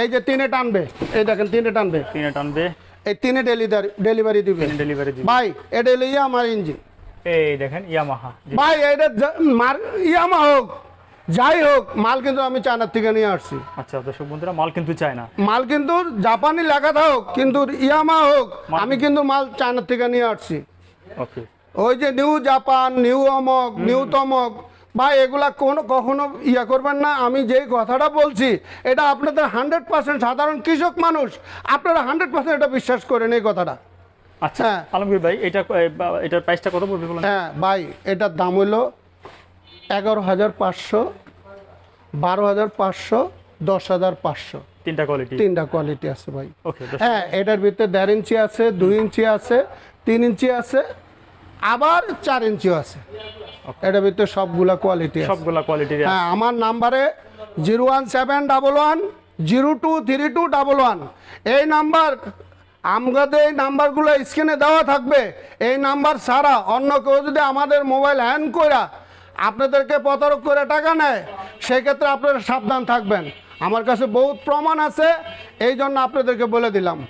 এই যে তিনে টানবে এই দেখেন তিনে টানবে। তিনে টানবে। এই তিনে ডেলিভারি ডেলিভারি দিবে। ডেলিভারি দিবে। ভাই এটা হলো আমার ইঞ্জিন। এই দেখেন ইয়ামাহা। ভাই এটা মার ইয়ামা হোক যাই হোক মাল কিন্তু আমি চায়নার থেকে নিয়ে আসছি। আচ্ছা দর্শক বন্ধুরা মাল কিন্তু চায় না মাল কিন্তু জাপানি লেখা হোক কিন্তু ইয়ামা হোক আমি কিন্তু মাল চায়নার থেকে নিয়ে আসছি। ওকে। ওই যে নিউ জাপান নিউ অমক নিউ তমক বা এগুলা কোনো কখনো ইয়া করবেন না আমি যেই কথাটা বলছি এটা আপনাদের হান্ড্রেড পার্সেন্ট সাধারণ কৃষক মানুষ আপনারা হান্ড্রেড পার্সেন্ট এটা বিশ্বাস করেন এই কথাটা। আচ্ছা হ্যাঁ। আলমগীর ভাই এটা এটার প্রাইসটা কত পড়বে বলুন? হ্যাঁ ভাই এটার দাম হলো এগারো হাজার পাঁচশো বারো হাজার পাঁচশো দশ হাজার পাঁচশো। তিনটা কোয়ালিটি তিনটা কোয়ালিটি আছে ভাই। ওকে হ্যাঁ এটার ভিতরে দেড় ইঞ্চি আছে দুই ইঞ্চি আছে তিন ইঞ্চি আছে আবার চার ইঞ্চিও আছে। এটার ভিতরে সবগুলা কোয়ালিটি আছে। সবগুলা কোয়ালিটির হ্যাঁ আমার নাম্বারে zero one seven double one zero two three two double one. এই নাম্বার আমাদের এই নাম্বারগুলো স্ক্রিনে দেওয়া থাকবে। এই নাম্বার ছাড়া অন্য কেউ যদি আমাদের মোবাইল হ্যান্ড করে আপনাদেরকে প্রতারক করে টাকা নেয় সেক্ষেত্রে আপনারা সাবধান থাকবেন। আমার কাছে বহুত প্রমাণ আছে এই জন্য আপনাদেরকে বলে দিলাম।